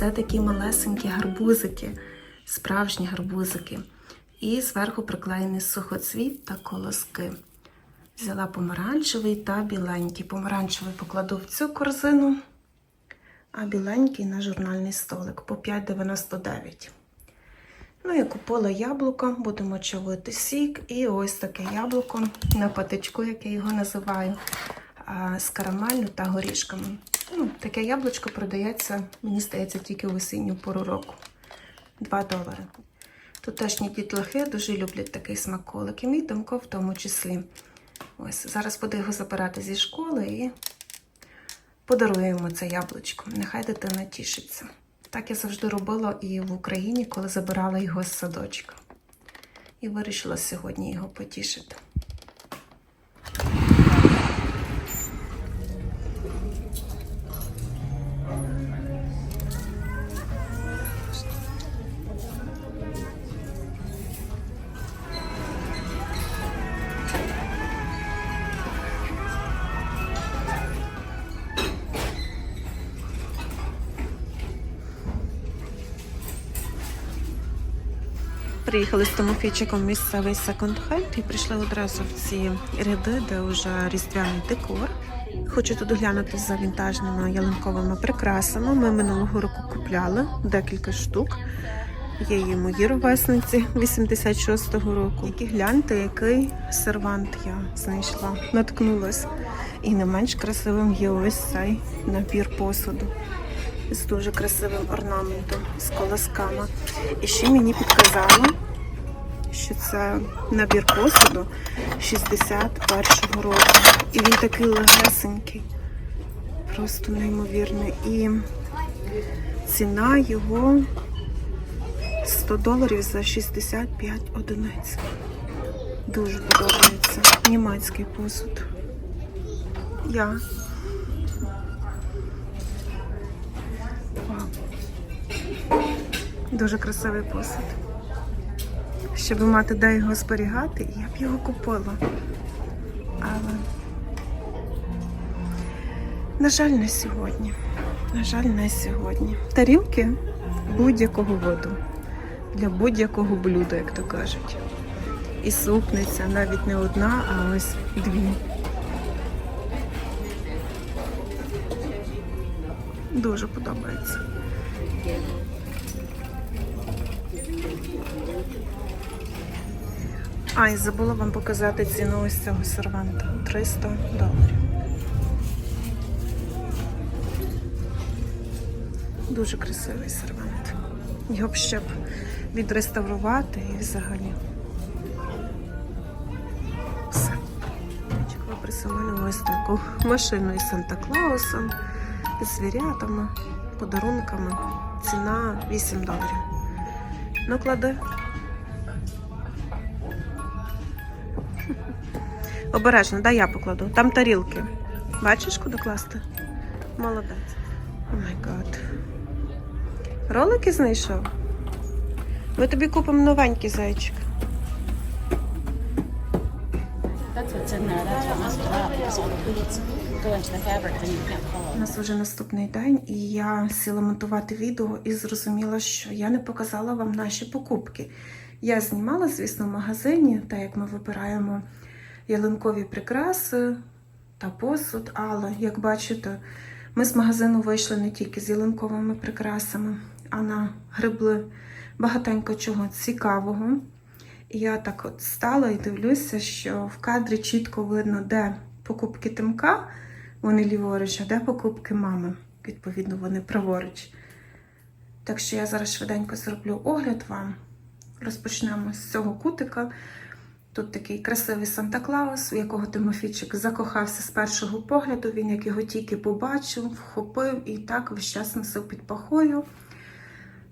Це такі малесенькі гарбузики, справжні гарбузики. І зверху приклеєний сухоцвіт та колоски. Взяла помаранчевий та біленький. Помаранчевий покладу в цю корзину, а біленький на журнальний столик по 5,99. Ну і купила яблуко, будемо чавити сік. І ось таке яблуко на патичку, як я його називаю, з карамеллю та горішками. Ну, таке яблучко продається, мені здається, тільки в осінню пору року. 2 долари. Тутешні дітлахи дуже люблять такий смаколик, і мій Томко в тому числі. Ось зараз буду його забирати зі школи і подаруємо це яблучко. Нехай дитина тішиться. Так я завжди робила і в Україні, коли забирала його з садочка. І вирішила сьогодні його потішити. Приїхали з Тимофійчиком в місцевий секонд-хенд і прийшли одразу в ці ряди, де вже різдвяний декор. Хочу тут оглянути за вінтажними ялинковими прикрасами. Ми минулого року купляли декілька штук. Є і мої ровесниці 86-го року. Які гляньте, який сервант я знайшла, наткнулась. І не менш красивим є ось цей набір посуду з дуже красивим орнаментом, з колосками. І ще мені підказали, що це набір посуду 61-го року. І він такий легесенький, просто неймовірний. І ціна його 100 доларів за 65 одиниць. Дуже подобається. Німецький посуд. Я Дуже красивий посуд. Щоб мати де його зберігати, я б його купила. Але, на жаль, не сьогодні. На жаль, не сьогодні. Тарілки будь-якого виду. Для будь-якого блюда, як то кажуть. І супниця навіть не одна, а ось дві. Дуже подобається. А, і забула вам показати ціну ось цього серванта. 300 доларів. Дуже красивий сервант. Його б ще б відреставрувати і взагалі. Все. Чекала присаманила ось таку машину із Санта-Клаусом, з звірятами, подарунками. Ціна 8 доларів. Ну, Обережно, дай я покладу. Там тарілки. Бачиш, куди класти? Молодець. О май гад. Ролики знайшов? Ми тобі купимо новенький зайчик. У нас вже наступний день, і я сіла монтувати відео і зрозуміла, що я не показала вам наші покупки. Я знімала, звісно, в магазині, так як ми вибираємо ялинкові прикраси та посуд, але як бачите, ми з магазину вийшли не тільки з ялинковими прикрасами, а нагребли багатенько чого цікавого. І я так от стала і дивлюся, що в кадрі чітко видно, де покупки Тимка, вони ліворуч, а де покупки мами. Відповідно, вони праворуч. Так що я зараз швиденько зроблю огляд вам. Розпочнемо з цього кутика. Тут такий красивий Санта-Клаус, в якого Тимофійчик закохався з першого погляду. Він як його тільки побачив, вхопив і так весь час носив під пахою.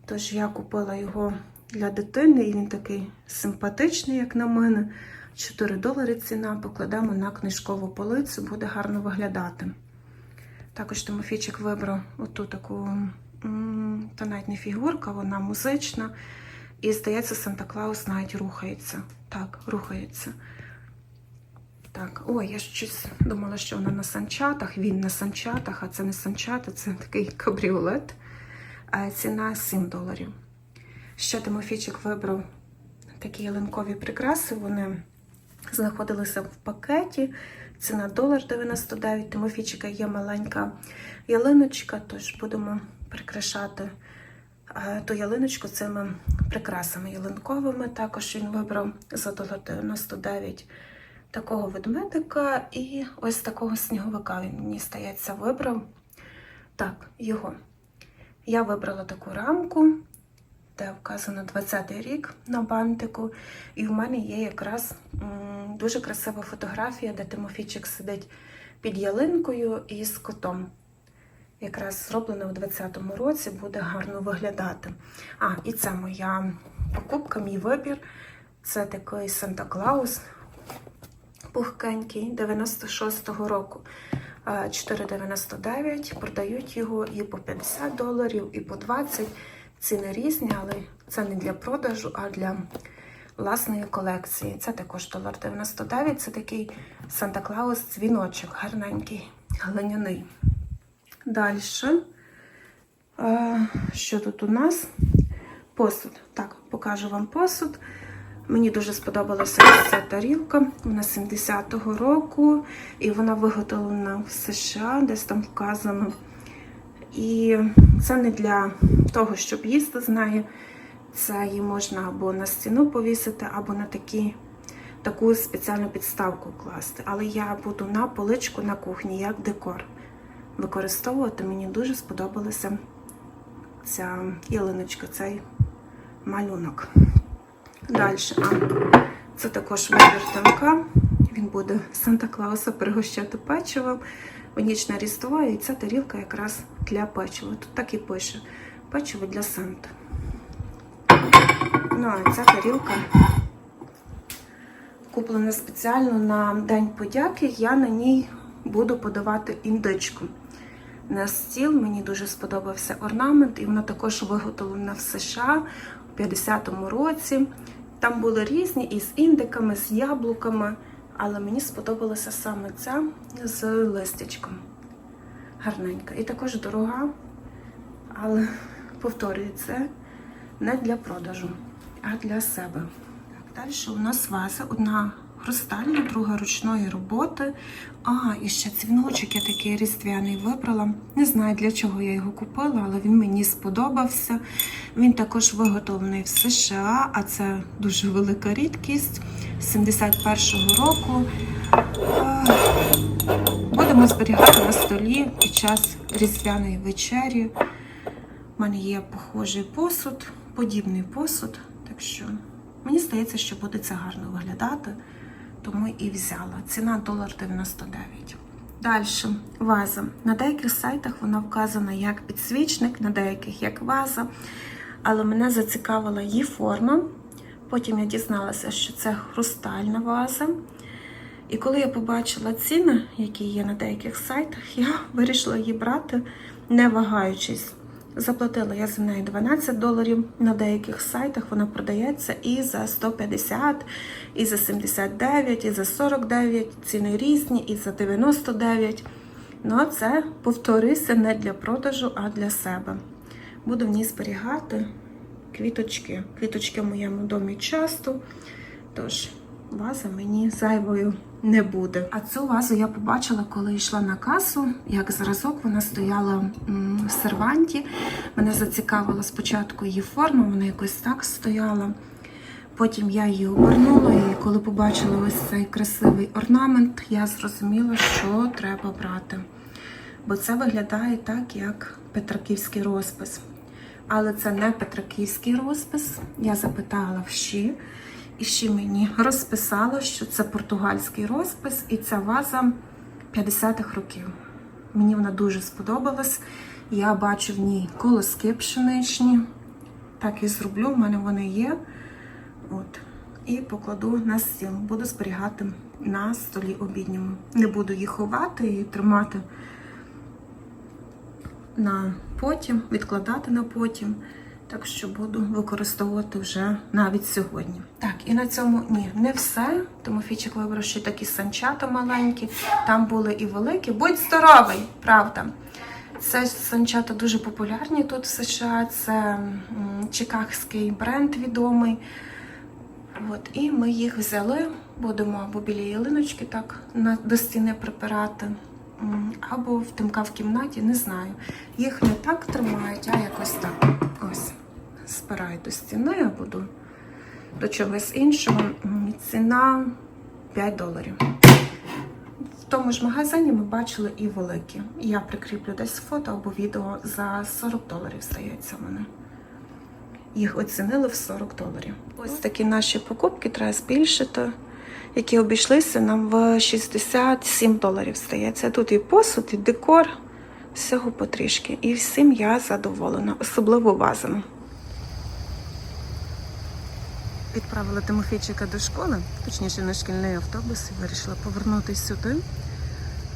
Тож я купила його для дитини, і він такий симпатичний, як на мене. 4 долари ціна, покладемо на книжкову полицю, буде гарно виглядати. Також Тимофійчик вибрав оту таку, то навіть не фігурка, вона музична. І здається, Санта Клаус навіть рухається. Так, рухається. Так, ой, я щось думала, що вона на санчатах. Він на санчатах, а це не санчата, це такий кабріолет. Ціна 7 доларів. Ще Тимофійчик вибрав такі ялинкові прикраси. Вони знаходилися в пакеті. Ціна долар 99. Тимофійчика є маленька ялиночка, тож будемо прикрашати е, ту ялиночку цими прикрасами ялинковими. Також він вибрав за долар 99 такого ведмедика і ось такого сніговика. Він мені стається вибрав. Так, його. Я вибрала таку рамку, де вказано 20-й рік на бантику. І в мене є якраз дуже красива фотографія, де Тимофійчик сидить під ялинкою і з котом. Якраз зроблена в 20-му році, буде гарно виглядати. А, і це моя покупка, мій вибір. Це такий Санта-Клаус пухкенький 96-го року. Е, 4,99. Продають його і по 50 доларів, і по 20. Ціни різні, але це не для продажу, а для власної колекції. Це також долар 99. Це такий Санта-Клаус дзвіночок, гарненький, глиняний. Далі. Що тут у нас? Посуд. Так, покажу вам посуд. Мені дуже сподобалася ця тарілка. Вона 70-го року, і вона виготовлена в США, десь там вказано. І це не для того, щоб їсти з нею. Це її можна або на стіну повісити, або на такі, таку спеціальну підставку класти. Але я буду на поличку на кухні як декор використовувати. Мені дуже сподобалася ця ялиночка, цей малюнок. Далі. Це також вибір. Він буде Санта-Клауса пригощати печивом в ніч на Різдво, і ця тарілка якраз для печива. Тут так і пише: печиво для Санта. Ну, а ця тарілка куплена спеціально на День подяки. Я на ній буду подавати індичку. На стіл мені дуже сподобався орнамент, і вона також виготовлена в США у 50-му році. Там були різні із індиками, з яблуками, але мені сподобалася саме ця з листячком. Гарненька. І також дорога, але повторюю, це не для продажу, а для себе. Так, далі у нас ваза, одна хрустальна, друга ручної роботи. А, і ще дзвіночок я такий різдвяний вибрала. Не знаю, для чого я його купила, але він мені сподобався. Він також виготовлений в США, а це дуже велика рідкість 71-го року. Будемо зберігати на столі під час різдвяної вечері. У мене є похожий посуд, подібний посуд. Так що мені здається, що буде це гарно виглядати, тому і взяла. Ціна долар 99. Далі ваза. На деяких сайтах вона вказана як підсвічник, на деяких як ваза. Але мене зацікавила її форма. Потім я дізналася, що це хрустальна ваза. І коли я побачила ціни, які є на деяких сайтах, я вирішила її брати, не вагаючись. Заплатила я за неї 12 доларів. На деяких сайтах вона продається і за 150, і за 79, і за 49. Ціни різні, і за 99. Ну, а це, повторюся, не для продажу, а для себе. Буду в ній зберігати квіточки. Квіточки в моєму домі часто. Тож, ваза мені зайвою не буде. А цю вазу я побачила, коли йшла на касу. Як зразок вона стояла в серванті. Мене зацікавила спочатку її форма, вона якось так стояла. Потім я її обернула, і коли побачила ось цей красивий орнамент, я зрозуміла, що треба брати. Бо це виглядає так, як петраківський розпис. Але це не петраківський розпис. Я запитала в щі, і ще мені розписала, що це португальський розпис, і ця ваза 50-х років. Мені вона дуже сподобалась. Я бачу в ній колоски пшеничні. Так і зроблю, в мене вони є. От. І покладу на стіл. Буду зберігати на столі обідньому. Не буду їх ховати і тримати на потім, відкладати на потім. Так що буду використовувати вже навіть сьогодні. Так, і на цьому ні, не все. Тимофійчик вибрав ще такі санчата маленькі. Там були і великі. Будь здоровий, правда. Це санчата дуже популярні тут в США. Це чикагський бренд відомий. От, і ми їх взяли, будемо або біля ялиночки так до стіни припирати, або в тимка в кімнаті, не знаю. Їх не так тримають, а якось так. Ось. Спираю до я буду до чогось іншого. Ціна 5 доларів. В тому ж магазині ми бачили і великі. Я прикріплю десь фото або відео за 40 доларів, здається, вони. Їх оцінили в 40 доларів. Ось такі наші покупки треба збільшити, які обійшлися нам в 67 доларів, здається. Тут і посуд, і декор, всього потрішки. І всім я задоволена, особливо вазами. Відправила Тимофійчика до школи, точніше на шкільний автобус, і вирішила повернутися сюди,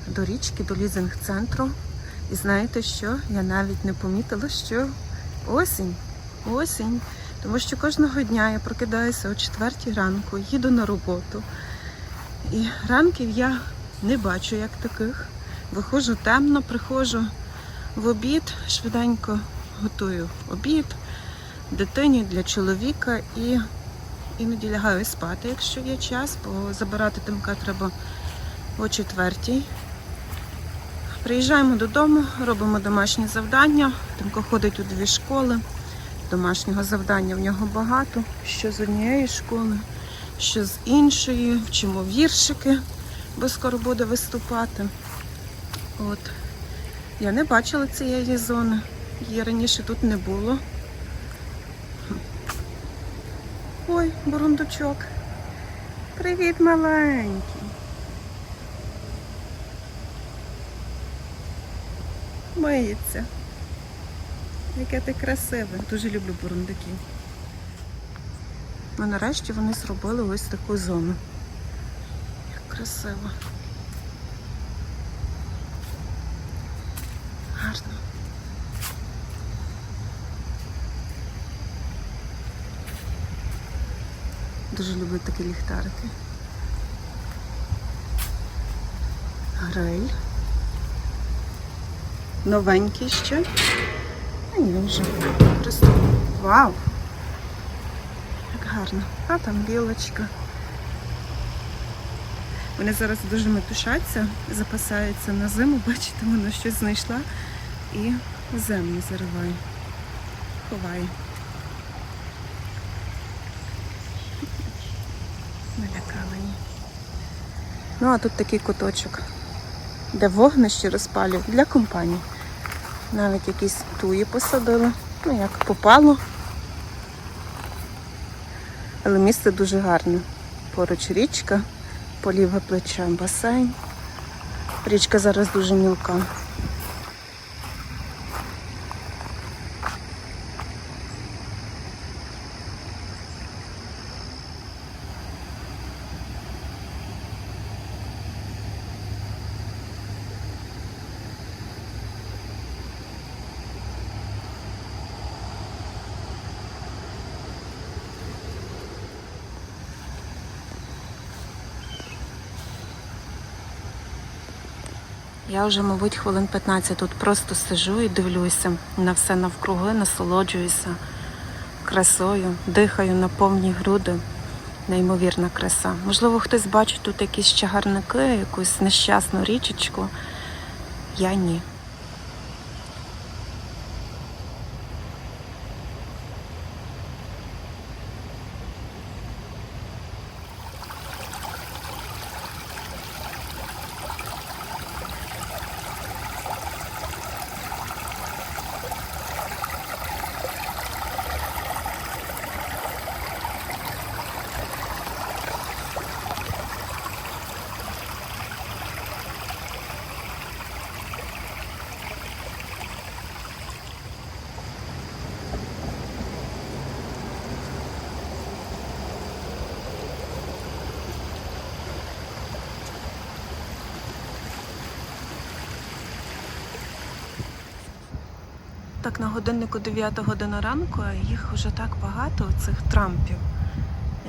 до річки, до лізинг-центру. І знаєте що? Я навіть не помітила, що осінь осінь, тому що кожного дня я прокидаюся о 4 ранку, їду на роботу. І ранків я не бачу як таких. Виходжу темно, приходжу в обід, швиденько готую обід дитині для чоловіка і іноді лягаю спати, якщо є час, бо забирати тимка треба о четвертій. Приїжджаємо додому, робимо домашні завдання. Тимко ходить у дві школи. Домашнього завдання в нього багато. Що з однієї школи, що з іншої. Вчимо віршики, бо скоро буде виступати. От. Я не бачила цієї зони. Її раніше тут не було. Ой, бурундучок. Привіт, маленький. Миється. Яке ти красиве. Дуже люблю бурундуків. Ну, нарешті вони зробили ось таку зону. Як красиво. Гарно. Дуже люблю такі ліхтарики. Гриль. Новенький ще. А ні, вже просто вау! Як гарно. А там білочка. Вони зараз дуже метушаться, запасаються на зиму, бачите, вона щось знайшла і землю зариває. Ховає. Ну, а тут такий куточок, де вогнище розпалюють для компанії. Навіть якісь туї посадили. Ну, як попало. Але місце дуже гарне. Поруч річка, по ліве плече басейн. Річка зараз дуже мілка. Я вже, мабуть, хвилин 15 тут просто сижу і дивлюся на все навкруги, насолоджуюся красою, дихаю на повні груди. Неймовірна краса. Можливо, хтось бачить тут якісь чагарники, якусь нещасну річечку. Я ні. Так, на годиннику 9 година ранку, а їх вже так багато, цих трампів.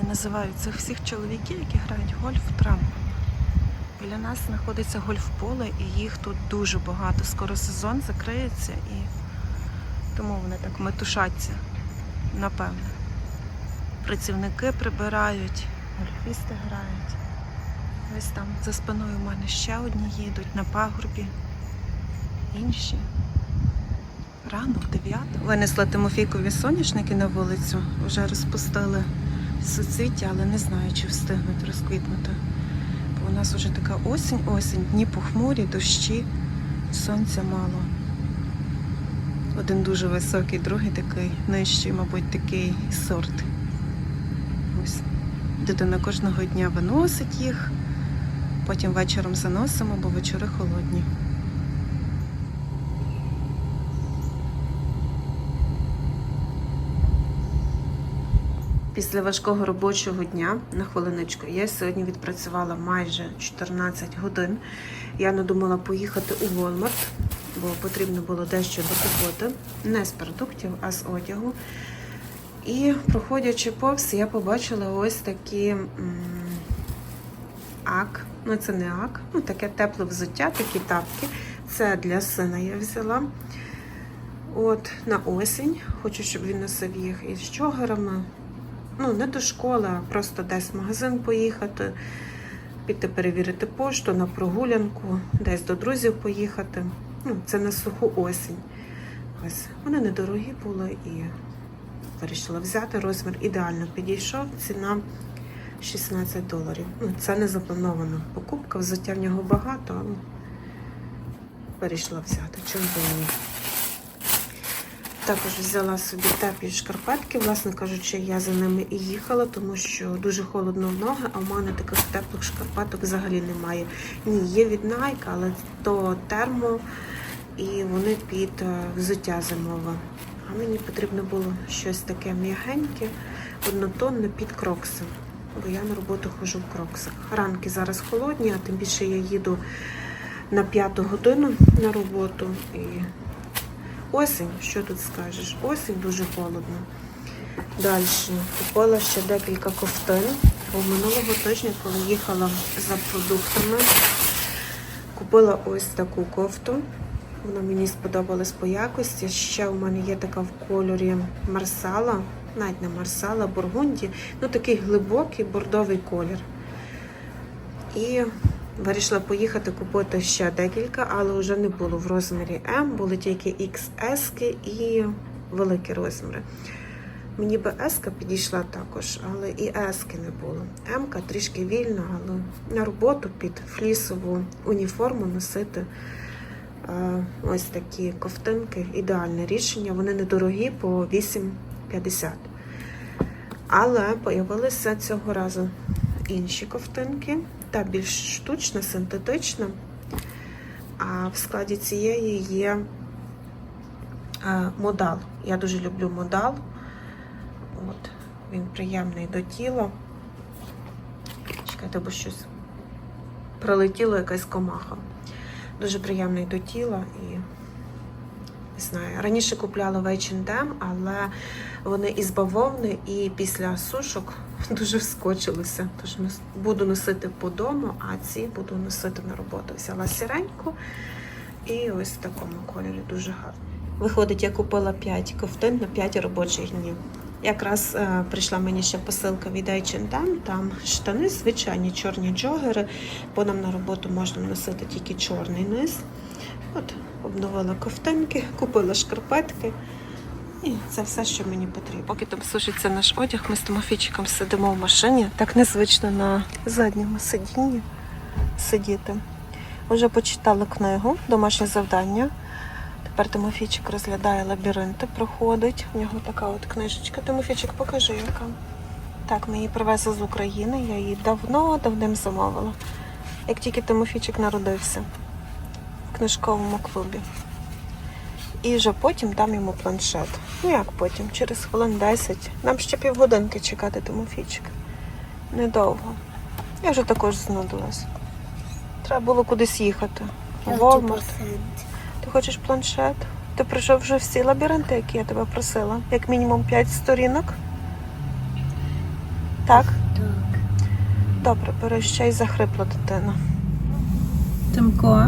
Я називаю цих всіх чоловіків, які грають гольф, трамп. Біля нас знаходиться гольф-поле, і їх тут дуже багато. Скоро сезон закриється і тому вони так метушаться, напевне. Працівники прибирають, гольфісти грають. Ось там за спиною у мене ще одні їдуть на пагорбі. Інші. Рано, в 9. Винесла Тимофійкові соняшники на вулицю, вже розпустили суцвіття, але не знаю, чи встигнуть розквітнути. Бо у нас вже така осінь, осінь, дні похмурі, дощі, сонця мало. Один дуже високий, другий такий нижчий, мабуть, такий сорт. Ось. Дитина кожного дня виносить їх, потім вечором заносимо, бо вечори холодні. Після важкого робочого дня на хвилиночку я сьогодні відпрацювала майже 14 годин. Я надумала поїхати у Walmart, бо потрібно було дещо докупити. Не з продуктів, а з одягу. І проходячи повз, я побачила ось такі ак. Ну, це не ак, ну таке тепле взуття, такі тапки. Це для сина я взяла. От на осінь. Хочу, щоб він носив їх із чогарами. Ну, не до школи, а просто десь в магазин поїхати, піти перевірити пошту на прогулянку, десь до друзів поїхати. Ну, це на суху осінь. Ось вони недорогі були і вирішила взяти. Розмір ідеально підійшов. Ціна 16 доларів. Ну, це не запланована покупка, взуття в нього багато, але вирішила взяти. Чому ні? Також взяла собі теплі шкарпетки. Власне кажучи, я за ними і їхала, тому що дуже холодно в ноги, а в мене таких теплих шкарпеток взагалі немає. Ні, є від Nike, але то термо і вони під е, взуття зимове. А мені потрібно було щось таке м'ягеньке, однотонне під крокси. Бо я на роботу ходжу в кроксах. Ранки зараз холодні, а тим більше я їду на п'яту годину на роботу. І Осінь, що тут скажеш? Осінь дуже холодно. Далі купила ще декілька ковтин. Бо минулого тижня, коли їхала за продуктами, купила ось таку кофту. Вона мені сподобалась по якості. Ще у мене є така в кольорі марсала, навіть не марсала, бургунді. Ну такий глибокий бордовий колір. І Вирішила поїхати купити ще декілька, але вже не було в розмірі М, були тільки XS і великі розміри. Мені би S підійшла також, але і S не було. М трішки вільна, але на роботу під флісову уніформу носити е, ось такі ковтинки. Ідеальне рішення. Вони недорогі по 8,50. Але з'явилися цього разу інші ковтинки, та більш штучна, синтетична. А в складі цієї є е, модал. Я дуже люблю модал. От, він приємний до тіла. Чекайте, бо щось пролетіло якась комаха. Дуже приємний до тіла і не знаю. Раніше купляла в H&M, але вони із бавовни і після сушок дуже вскочилися. Тож буду носити по дому, а ці буду носити на роботу. Взяла сіреньку і ось в такому кольорі дуже гарно. Виходить, я купила 5 ковтин на 5 робочих днів. Якраз е, прийшла мені ще посилка від H&M, там штани, звичайні чорні джогери, бо нам на роботу можна носити тільки чорний низ. От, обновила ковтинки, купила шкарпетки. І це все, що мені потрібно. Поки там сушиться наш одяг, ми з Тимофійчиком сидимо в машині. Так незвично на задньому сидінні сидіти. Вже почитали книгу, домашнє завдання. Тепер Тимофійчик розглядає лабіринти, проходить. У нього така от книжечка. Тимофійчик, покажи, яка. Так, ми її привезли з України. Я її давно давним замовила. Як тільки Тимофійчик народився в книжковому клубі. І вже потім дам йому планшет. Ну як потім? Через хвилин 10. Нам ще півгодинки чекати Тимофійчик. Недовго. Я вже також знудилась. Треба було кудись їхати. Walmart. Ти хочеш планшет? Ти пройшов вже всі лабіринти, які я тебе просила? Як мінімум 5 сторінок? Так? Так. Добре, бери ще й захрипла дитина. Тимко,